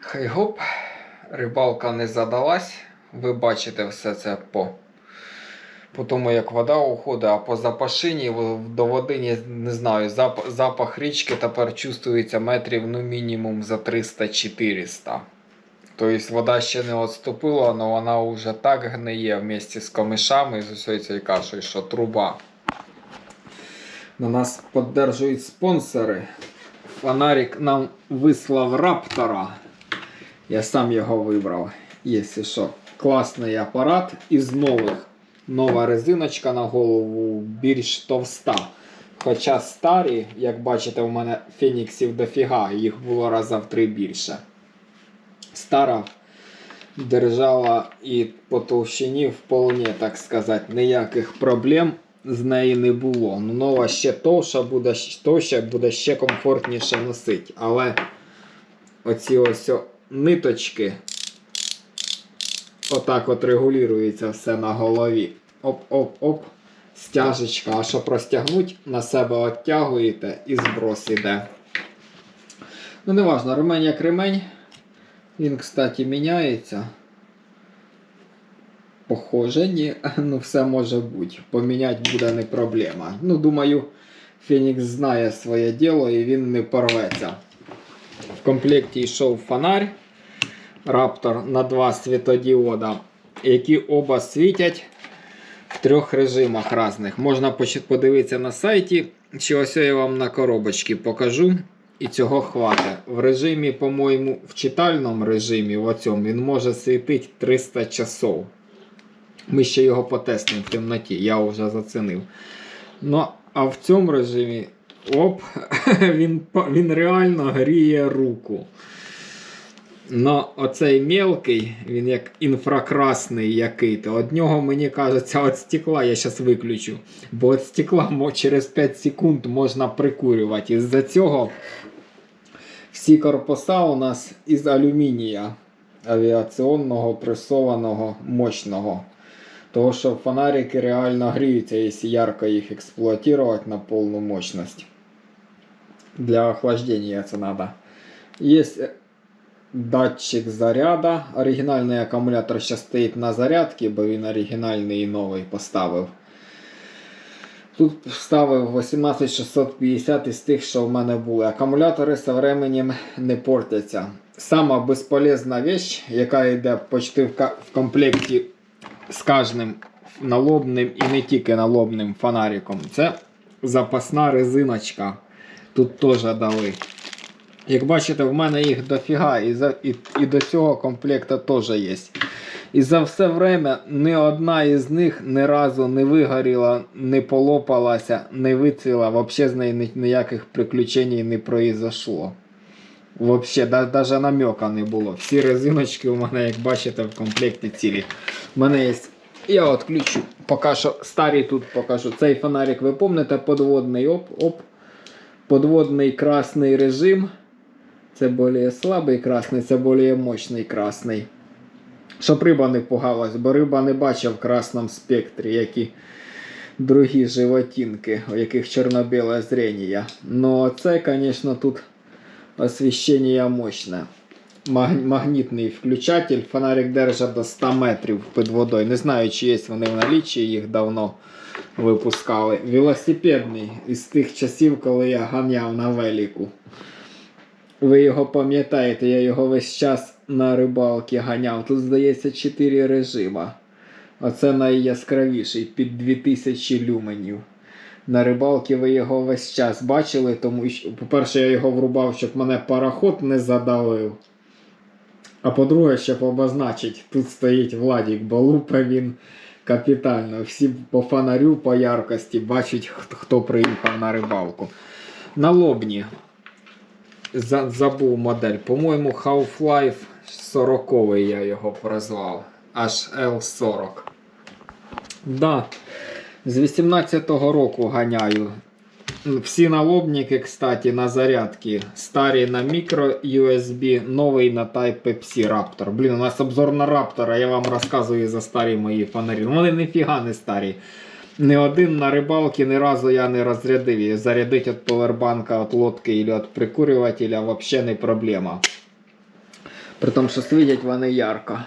Хай гоп, рибалка не задалась. Ви бачите все це по, по тому, як вода уходить, а по запашині до води не, знаю, зап, запах річки тепер чувствується метрів ну, мінімум за 300-400. Тобто вода ще не відступила, але вона вже так гниє вместе з комишами і з усією цією кашею, що труба. На нас підтримують спонсори. Фонарик нам вислав раптора. Я сам його вибрав. Якщо що. Класний апарат із нових. Нова резиночка на голову більш товста. Хоча старі, як бачите, у мене феніксів дофіга, їх було раза в три більше. Стара держала і по товщині вполне, так сказати, ніяких проблем з неї не було. Ну, нова ще товща буде, товща буде ще комфортніше носити. Але оці ось ниточки отак от регулюється все на голові. Оп-оп-оп. Стяжечка. А щоб розтягнути, на себе оттягуєте і зброс іде. Ну, не важно, ремень як ремень. Він, кстати, міняється. Похоже, ні. Ну, все може бути. Поміняти буде не проблема. Ну, думаю, Фенікс знає своє діло і він не порветься. В комплекті йшов фонарь Раптор на два світодіода, які оба світять в трьох режимах різних. Можна подивитися на сайті, чи ось я вам на коробочці покажу. І цього хватить. В режимі, по-моєму, в читальному режимі, в оцьому, він може світити 300 часов. Ми ще його потестимо в темноті, я вже зацінив. Ну, а в цьому режимі оп, він, він реально гріє руку. Но оцей мелкий, він як інфракрасний який-то. От нього, мені кажеться, от стекла я зараз виключу. Бо от стекла через 5 секунд можна прикурювати. Із-за цього всі корпуса у нас із алюмінія авіаційного, пресованого, мощного. Того, що фонарики реально гріються, якщо ярко їх експлуатувати на повну мощність. Для охлаждения це надо. Есть э, датчик заряда. Оригінальний акумулятор ще стоїть на зарядці, бо він оригінальний і новий поставив. Тут вставив 18650 із тих, що в мене були. Акумулятори з временем не портяться. Сама безполезна вещь, яка йде почти в комплекті з кожним налобним і не тільки налобним фонариком, це запасна резиночка. Тут теж дали. Як бачите, в мене їх дофіга, і, за, і, і до цього комплекта теж є. І за все время ні одна із них ні разу не вигоріла, не полопалася, не вицвіла, взагалі з неї ніяких приключень не произошло. Да, даже намека не було. Всі резиночки у мене, як бачите, в комплекті цілі. У мене є. Я відключу. Поки що старі тут покажу. Цей фонарик, ви пам'ятаєте, подводний оп, оп. Подводний красний режим. Це більш слабий красний, це більш мощний красний. Щоб риба не пугалась, бо риба не бачить в красному спектрі, як і другі животинки, у яких чорно-біле зрення. Ну, це, звісно, тут освіщення мощне. Маг- Магнітний включатель, фонарик держить до 100 метрів під водою. Не знаю, чи є вони в наліччі, їх давно випускали. Велосипедний із тих часів, коли я ганяв на велику. Ви його пам'ятаєте, я його весь час на рибалки ганяв. Тут, здається, 4 режима. Оце найяскравіший під 2000 люменів. На рибалки ви його весь час бачили, тому що, по-перше, я його врубав, щоб мене пароход не задавив. А по-друге, щоб обозначить, тут стоїть Владік, бо лупе він капітально. Всі по фонарю, по яркості бачать, хто- приїхав на рибалку. На лобні. Забув модель. По-моєму, Half-Life 40 я його прозвав. HL40. Да. З 18-го року ганяю. Всі налобники, кстати, на зарядки. Старі на мікро USB, новий на Type-C Raptor. Блін, у нас обзор на Raptor, а я вам розказую за старі мої фонарі. Ну, Вони ніфіга не старі. Ні один на рибалки ні разу я не розрядив. І зарядити від повербанка, від лодки або від прикурювателя взагалі не проблема. При тому, що світять вони ярко.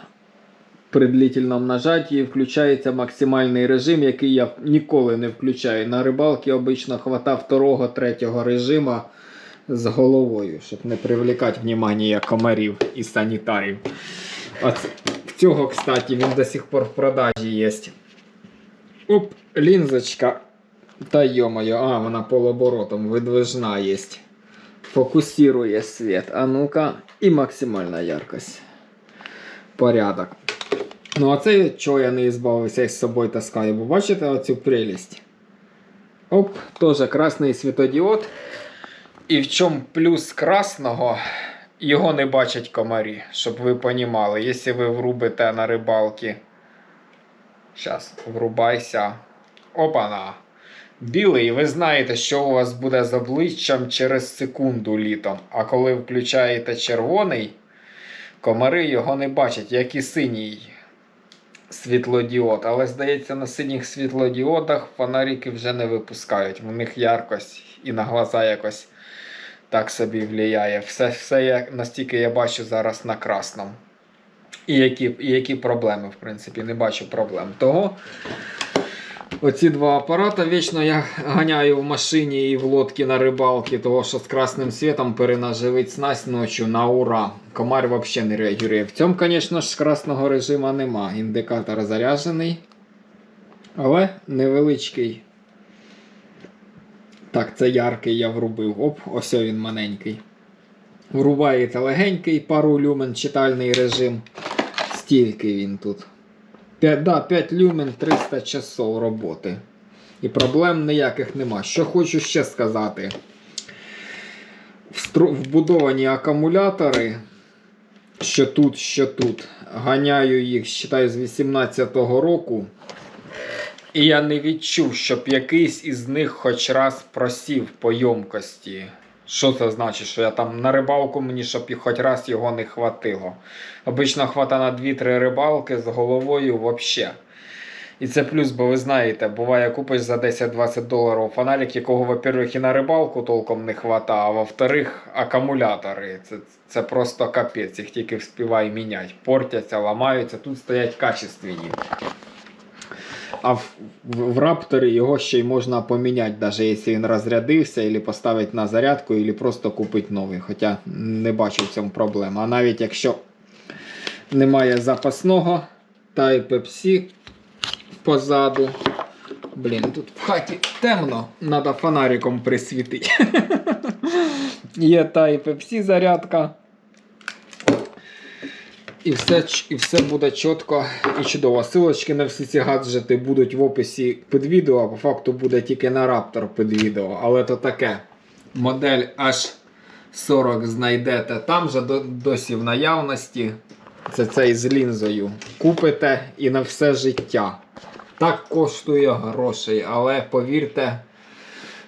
При длительному нажатті включається максимальний режим, який я ніколи не включаю. На рибалки обично хвата второго, третього режима з головою, щоб не привлекати внимання комарів і санітарів. От цього, кстати, він до сих пор в продажі є. Оп, лінзочка. Та йомаю, а, вона полоборотом видвижна є. Фокусирує світ. А ну-ка, і максимальна яркость. Порядок. Ну, а це чого я не збавився із собою таскаю, бо бачите оцю прелість? Оп, теж красний світодіод. І в чому плюс красного, його не бачать комарі, щоб ви понімали. Якщо ви врубите на рибалки. Зараз, врубайся. Опана. Білий, ви знаєте, що у вас буде з обличчям через секунду літом. А коли включаєте червоний, комари його не бачать, як і синій світлодіод. Але здається, на синіх світлодіодах фонарики вже не випускають. У них яркость і на глаза якось так собі влияє. Все, все я, настільки я бачу зараз на красному. І які, і які проблеми, в принципі, не бачу проблем. Того оці два апарати вічно я ганяю в машині і в лодці на рибалки, того що з красним світом перенаживить снасть ночі на ура. Комар взагалі не реагує. В цьому, звісно ж, красного режиму нема. Індикатор заряджений. Але невеличкий. Так, це яркий я врубив. Оп, ось він маленький. Врубається легенький, пару люмен, читальний режим. Стільки він тут. 5, да, 5 люмен 300 часов роботи. І проблем ніяких нема. Що хочу ще сказати. Вбудовані акумулятори, що тут, що тут. Ганяю їх, считаю, з 18-го року. І я не відчув, щоб якийсь із них хоч раз просів по ємкості. Що це значить? Що я там на рибалку мені, щоб хоч раз його не хватило. Обично хвата на 2-3 рибалки з головою взагалі. І це плюс, бо ви знаєте, буває купиш за 10-20 доларів фонарик, якого, во-первых, і на рибалку толком не хвата, а во-вторых, акумулятори. Це, це просто капець, їх тільки вспівай міняти. Портяться, ламаються, тут стоять качественні. А в, в, в рапторі його ще й можна поміняти, навіть якщо він розрядився, або поставити на зарядку, або просто купити новий. Хоча не бачу в цьому проблеми. А навіть якщо немає запасного Type-C позаду. Блін, тут в хаті темно, треба фонариком присвітити. Є Type-C зарядка. І все, і все буде чітко і чудово. Силочки на всі ці гаджети будуть в описі під відео, а по факту буде тільки на Raptor під відео. Але то таке. Модель H40 знайдете там же до- досі в наявності. Це цей з лінзою. Купите і на все життя. Так коштує грошей, але повірте,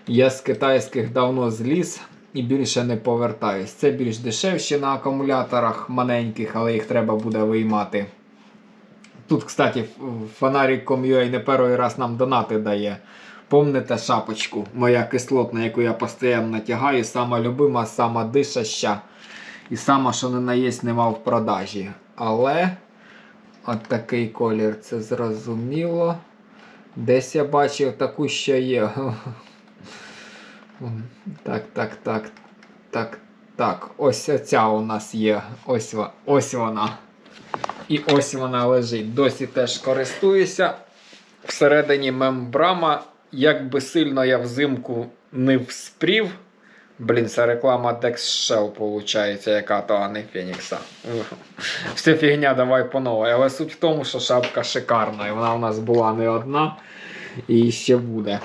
я з китайських давно зліз і більше не повертаюсь. Це більш дешевші на акумуляторах маленьких, але їх треба буде виймати. Тут, кстати, фонарик.com.ua не перший раз нам донати дає. Помните шапочку, моя кислотна, яку я постійно натягаю, сама любима, сама дишаща. І сама, що не наєсть, нема в продажі. Але от такий колір, це зрозуміло. Десь я бачив таку ще є. Так, так, так. Так, так. Ось ця у нас є. Ось, ось вона. І ось вона лежить. Досі теж користуюся. Всередині мембрама. Як би сильно я взимку не вспрів. Блін, це реклама Dex Shell, виходить, яка то, а не Фенікса. Вся фігня, давай по новій. Але суть в тому, що шапка шикарна. І вона у нас була не одна. І ще буде.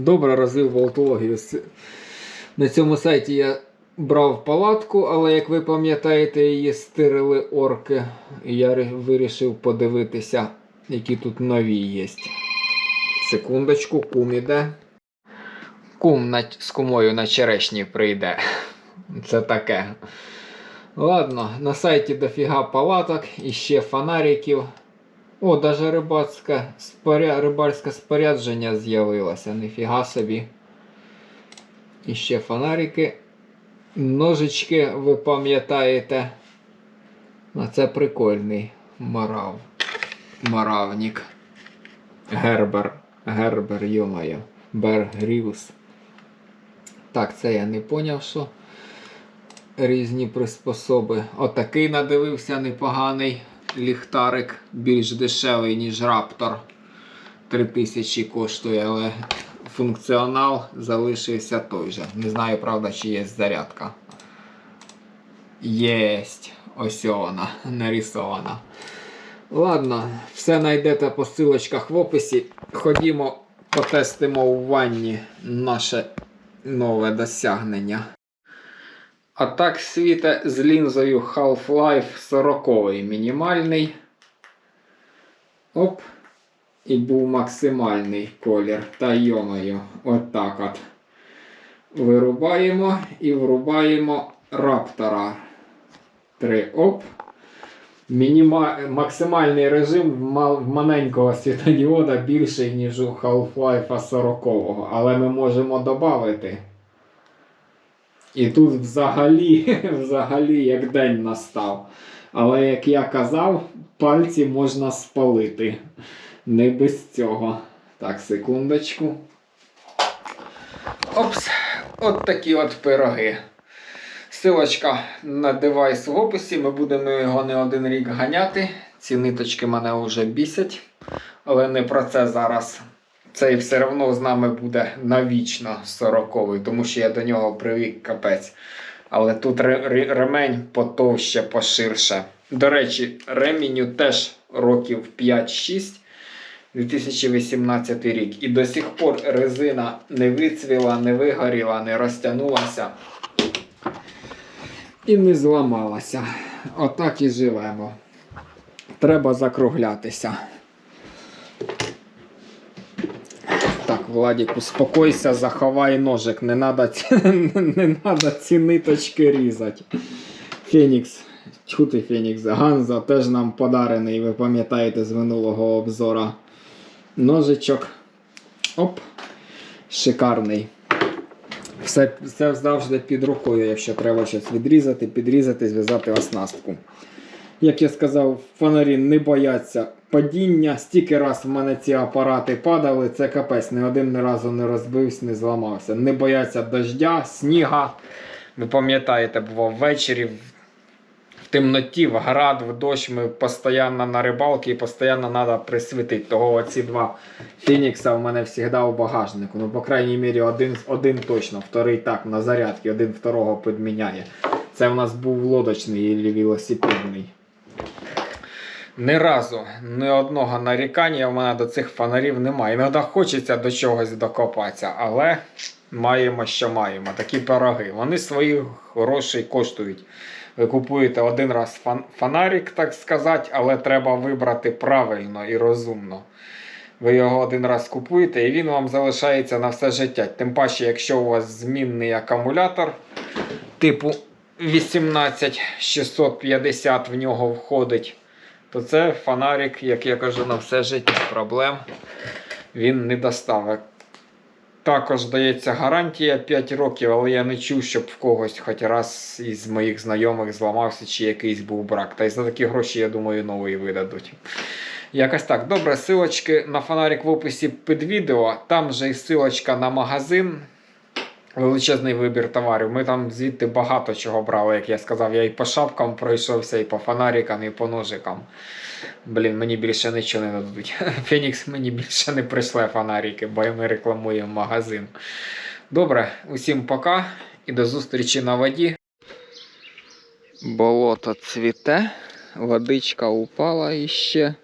Добре розвив болтологію. На цьому сайті я брав палатку, але як ви пам'ятаєте, її стирили орки. І я вирішив подивитися, які тут нові є. Секундочку, кум іде. Кум на, з кумою на черешні прийде. Це таке. Ладно, на сайті дофіга палаток і ще фонариків. О, даже рибацьке споря... рибальське спорядження з'явилося. Ніфіга собі. І ще фонарики. Ножички, ви пам'ятаєте. А це прикольний марав. Маравник. Гербер. Гербер, йомає. Бер Грівс. Так, це я не поняв, що різні приспособи. Отакий надивився непоганий ліхтарик, більш дешевий, ніж Раптор. 3000 коштує, але функціонал залишився той же. Не знаю, правда, чи є зарядка. Єсть. Ось вона нарисована. Ладно, все знайдете по ссылочках в описі. Ходімо, потестимо у ванні наше нове досягнення. А так світе з лінзою Half-Life 40 мінімальний. Оп. І був максимальний колір. Та йомаю, отак от. Вирубаємо і врубаємо раптора. 3 оп. Мініма... Максимальний режим в, мал... в маленького світодіода більший, ніж у Half-Life 40, але ми можемо додати. І тут взагалі, взагалі як день настав. Але як я казав, пальці можна спалити. Не без цього. Так, секундочку. Опс, от такі от пироги. Силочка на девайс в описі. Ми будемо його не один рік ганяти. Ці ниточки мене вже бісять. Але не про це зараз. Цей все одно з нами буде навічно 40 тому що я до нього привик капець. Але тут ре- ре- ремень потовще, поширше. До речі, реміню теж років 5-6. 2018 рік. І до сих пор резина не вицвіла, не вигоріла, не розтягнулася і не зламалася. Отак і живемо. Треба закруглятися. Так, Владик, успокойся, заховай ножик. Не треба ці, не надо ці ниточки різати. Фенікс. Чути Фенікс. Ганза теж нам подарений, ви пам'ятаєте з минулого обзора. Ножичок. Оп. Шикарний. Все, все завжди під рукою, якщо треба щось відрізати, підрізати, зв'язати оснастку. Як я сказав, фонарі не бояться падіння. Стільки раз в мене ці апарати падали, це капець, ні один ні разу не розбився, не зламався. Не бояться дождя, сніга. Ви пам'ятаєте, бував ввечері, в темноті, в град, в дощ ми постійно на рибалці і постійно треба присвітити. Того оці два Фінікса в мене завжди у багажнику. Ну, по крайній мірі, один, один точно, вторий так, на зарядці, один второго підміняє. Це в нас був лодочний і велосипедний. Ні разу ні одного нарікання в мене до цих фонарів немає. Іноді хочеться до чогось докопатися, але маємо, що маємо. Такі пироги. Вони свої гроші коштують. Ви купуєте один раз фонарик, так сказати, але треба вибрати правильно і розумно. Ви його один раз купуєте і він вам залишається на все життя. Тим паче, якщо у вас змінний акумулятор типу 18650 в нього входить, то це фонарик, як я кажу, на все життя проблем він не доставить. Також дається гарантія 5 років, але я не чув, щоб в когось хоч раз із моїх знайомих зламався чи якийсь був брак. Та й за такі гроші, я думаю, новий видадуть. Якось так. Добре, силочки на фонарик в описі під відео. Там же і силочка на магазин. Величезний вибір товарів. Ми там звідти багато чого брали, як я сказав. Я і по шапкам пройшовся, і по фонарикам, і по ножикам. Блін, мені більше нічого не дадуть. Фенікс мені більше не прийшле фонарики, бо ми рекламуємо магазин. Добре, усім пока і до зустрічі на воді. Болото цвіте, водичка упала іще.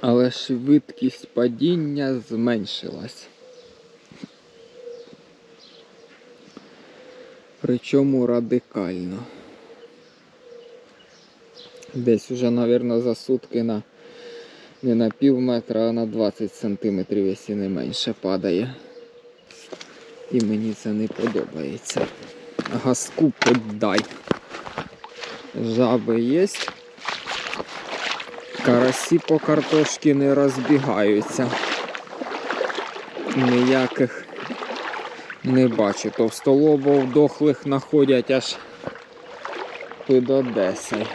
Але швидкість падіння зменшилась. Причому радикально. Десь уже, мабуть, за сутки на не на пів метра, а на 20 сантиметрів, якщо не менше падає. І мені це не подобається. Газку піддай. Жаби є. Карасі по картошці не розбігаються. Ніяких не бачу. Товстолобов дохлих знаходять аж під Одесою.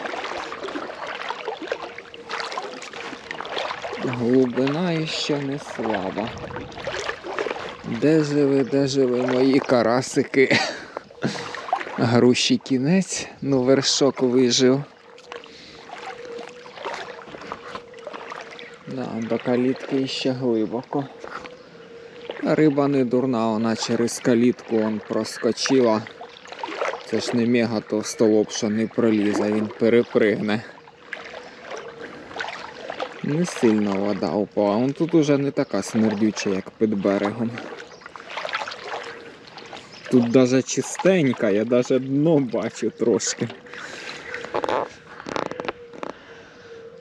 Глибина іще не слаба. Де же ви, де же ви, мої карасики? Груші кінець, ну вершок вижив. Да, до калітки ще глибоко. Риба не дурна, вона через калітку он проскочила. Це ж не мега товстолоб, що не пролізе, він перепригне. Не сильно вода упала. Он тут уже не така смердюча, як під берегом. Тут даже чистенька, я даже дно бачу трошки.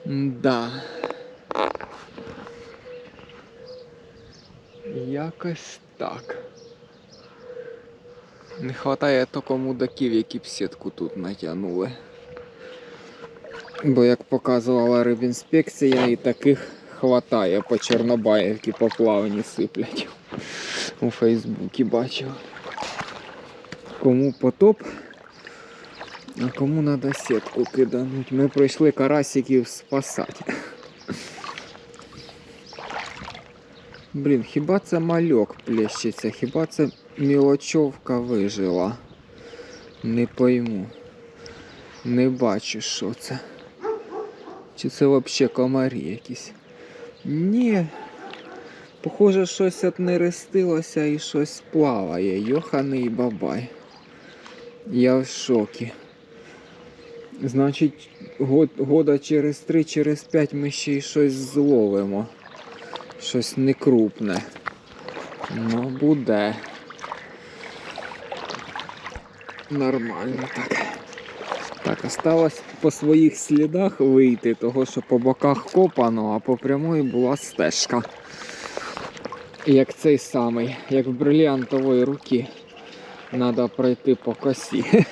Да. Якось так. Не вистачає тільки мудаків, які б сітку тут натягнули. Бо як показувала рибінспекція, і таких хватає по Чорнобаївці по плавні сиплять. У Фейсбуці бачив. Кому потоп, а кому треба сітку кидануть. Ми прийшли карасиків спасати. Блін, хіба це мальок плещеться, хіба це мілочовка вижила? Не пойму. Не бачу, що це. Чи це взагалі комарі якісь? Ні. Похоже, щось от нерестилося і щось плаває. Йоханий бабай. Я в шокі. Значить, год, года через три, через п'ять ми ще й щось зловимо. Щось некрупне. Ну, буде. Нормально так. Так, осталось по своїх слідах вийти, того що по боках копано, а по прямої була стежка. Як цей самий, як в бриліантової руки. Надо пройти по косі.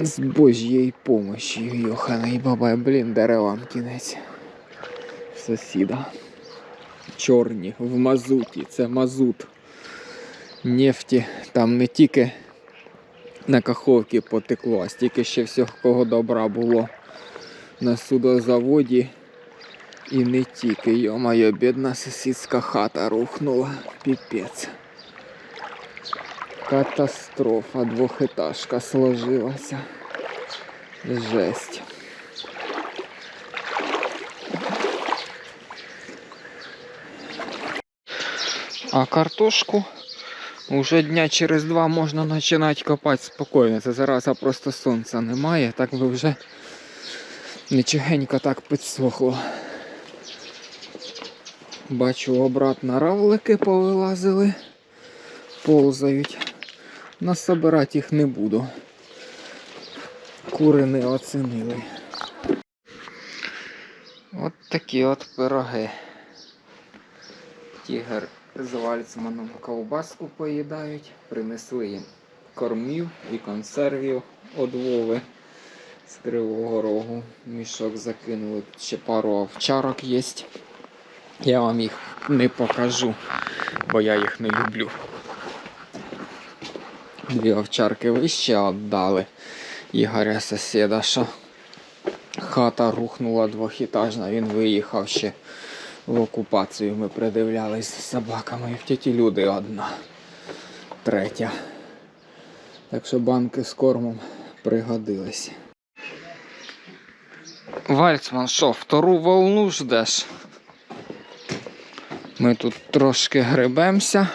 З Божьєю помощью, Йохана і бабай, блін, деревам кінець. Сусіда. Чорні, в мазуті, це мазут. Нефті там не тільки на каховці потекло, а стільки ще всього добра було на судозаводі. І не тільки, йо-моє, бідна сусідська хата рухнула. Піпець. Катастрофа, двохетажка сложилася. Жесть. А картошку уже дня через два можна починати копати спокійно. Це зараз просто сонця немає, так би вже нічогенько так підсохло. Бачу, обратно равлики повилазили, ползають. Насобирати їх не буду. Кури не оцінили. От такі от пироги. Тігр з вальцманом ковбаску поїдають, принесли їм кормів і консервів од Вови з Кривого Рогу. Мішок закинули, ще пару овчарок є. Я вам їх не покажу, бо я їх не люблю. Дві овчарки вище віддали Ігоря сусіда, що хата рухнула двохітажна, він виїхав ще в окупацію. Ми придивлялись з собаками. В тіті люди одна, третя. Так що банки з кормом пригодились. Вальцман, що, втору волну ждеш? Ми тут трошки гребемося,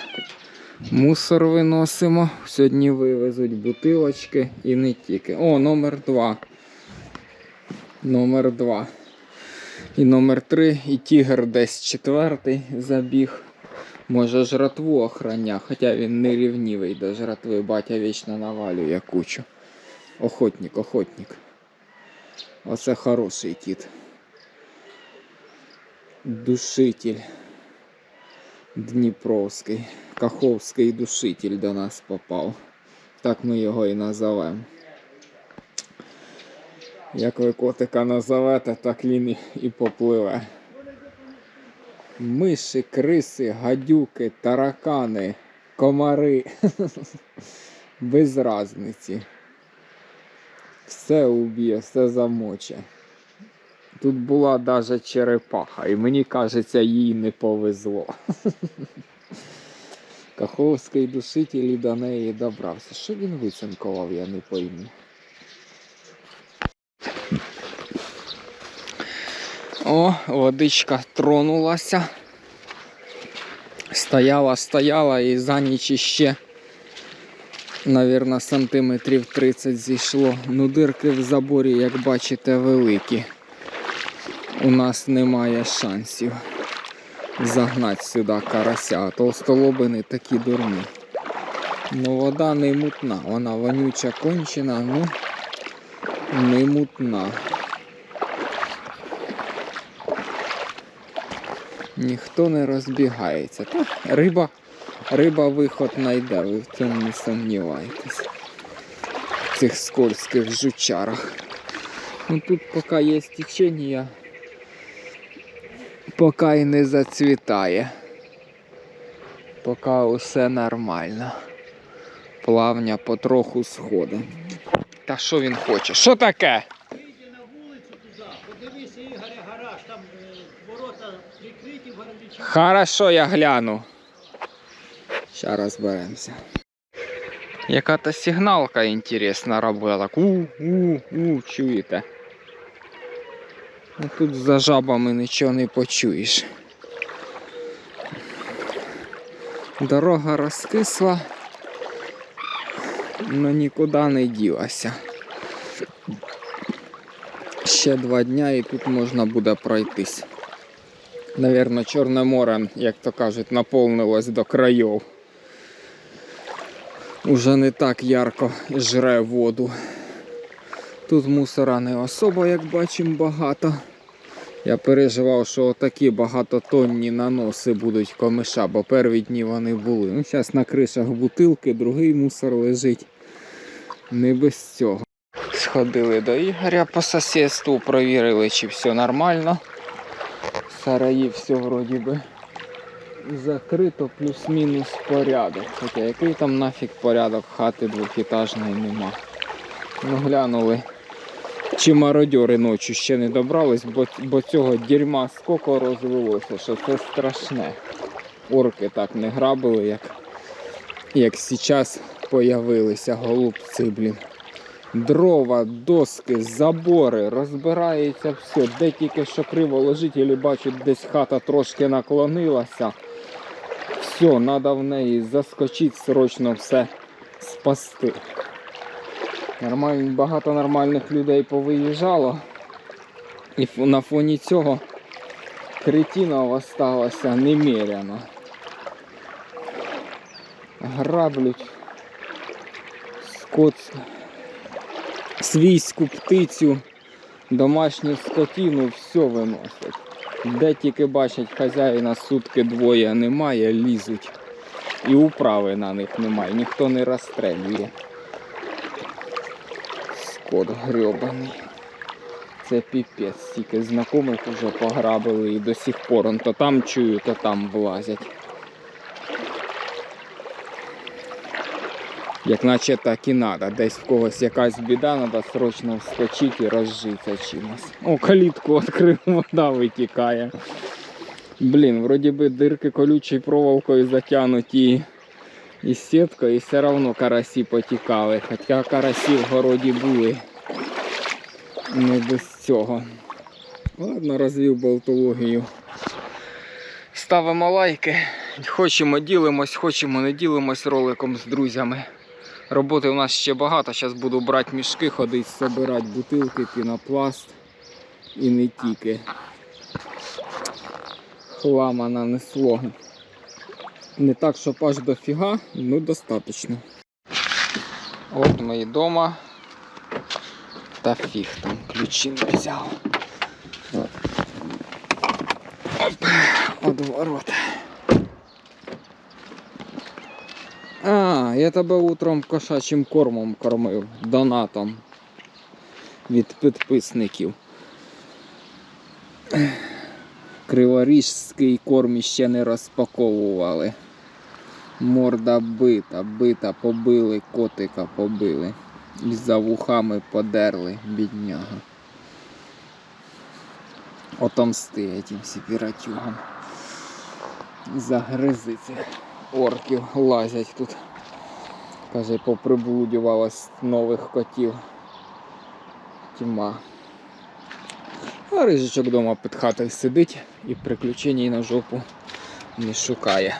мусор виносимо. Сьогодні вивезуть бутилочки і не тільки. О, номер два. Номер два. І номер три, і тігр десь четвертий забіг. Може жратву охраня, хоча він не рівнівий до жратви, батя вічно навалює кучу. Охотник, охотник. Оце хороший кіт. Душитель. Дніпровський. Каховський душитель до нас попав. Так ми його і назовемо. Як ви котика назовете, так він і- попливе. Миші, криси, гадюки, таракани, комари. Без разниці. Все уб'є, все замоче. Тут була навіть черепаха, і мені кажеться, їй не повезло. Каховський душитель і до неї добрався. Що він вицинкував, я не пойму. О, водичка тронулася. Стояла, стояла і за ніч іще, навірно, сантиметрів 30 зійшло. Ну, дирки в заборі, як бачите, великі. У нас немає шансів загнати сюди карася, а толстолобини такі дурні. Ну, вода не мутна, вона вонюча кончена, ну не мутна. Ніхто не розбігається. Та риба, риба виход знайде, ви в цьому не сумнівайтесь. В цих скользьких жучарах. Ну тут поки є течення, поки і не зацвітає. Поки усе нормально. Плавня потроху сходить. Та що він хоче? Що таке? Хорошо, я гляну. Ще розберемося. Яка то сигналка інтересна робила. У-у-у, чуєте? Ну, тут за жабами нічого не почуєш. Дорога розкисла, але нікуди не ділася. Ще два дня і тут можна буде пройтись. Навірно, Чорне море, як то кажуть, наповнилось до країв. Уже не так ярко жре воду. Тут мусора не особо, як бачимо, багато. Я переживав, що такі багатотонні наноси будуть комиша, бо перві дні вони були. Ну, зараз на кришах бутилки, другий мусор лежить. Не без цього. Сходили до Ігоря по сусідству, провірили, чи все нормально. Сараї все вроді би закрито, плюс-мінус порядок. Хоча який там нафіг порядок, хати двохітажної нема. Ну глянули. Чи мародьори ночі ще не добрались, бо, бо цього дерьма скільки розвелося, що це страшне. Орки так не грабили, як, як зараз появилися голубці, блін. Дрова, доски, забори, розбирається все. Де тільки що криво лежить, і бачу, десь хата трошки наклонилася. Все, треба в неї заскочити, срочно все спасти. Нормаль... Багато нормальних людей повиїжджало. І на фоні цього кретінов осталося немеряно. Граблють скот свійську птицю, домашню скотину, все виносять. Де тільки бачать хазяїна сутки двоє немає, лізуть. І управи на них немає, ніхто не розстрелює. Скот грьобаний. Це піпець, стільки знайомих вже пограбили і до сих пор то там чую, то там влазять. Як наче так і треба. Десь в когось якась біда, треба срочно вскочити і розжитися чимось. О, калітку відкрив, вода витікає. Блін, вроді би дирки колючою проволокою затягнуті і сіткою, і все одно карасі потікали. Хоча карасі в городі були. Не без цього. Ладно, розвів болтологію. Ставимо лайки. Хочемо ділимось, хочемо не ділимось роликом з друзями. Роботи у нас ще багато. Зараз буду брати мішки, ходити, збирати бутилки, пінопласт і не тільки. Хлама нанесло. Не так, щоб аж дофіга, ну достатньо. От ми і вдома. Та фіг там ключі не взяв. Оп, от А, я тебе утром кошачим кормом кормив, донатом від підписників. Криворіжський корм ще не розпаковували. Морда бита, бита, побили, котика побили. І за вухами подерли, бідняга. Отомсти этим сіпіратюгам. Загризи цих орків лазять тут. Каже, поприблудювалось нових котів. Тьма. А рижичок вдома під хатою сидить і приключень на жопу не шукає.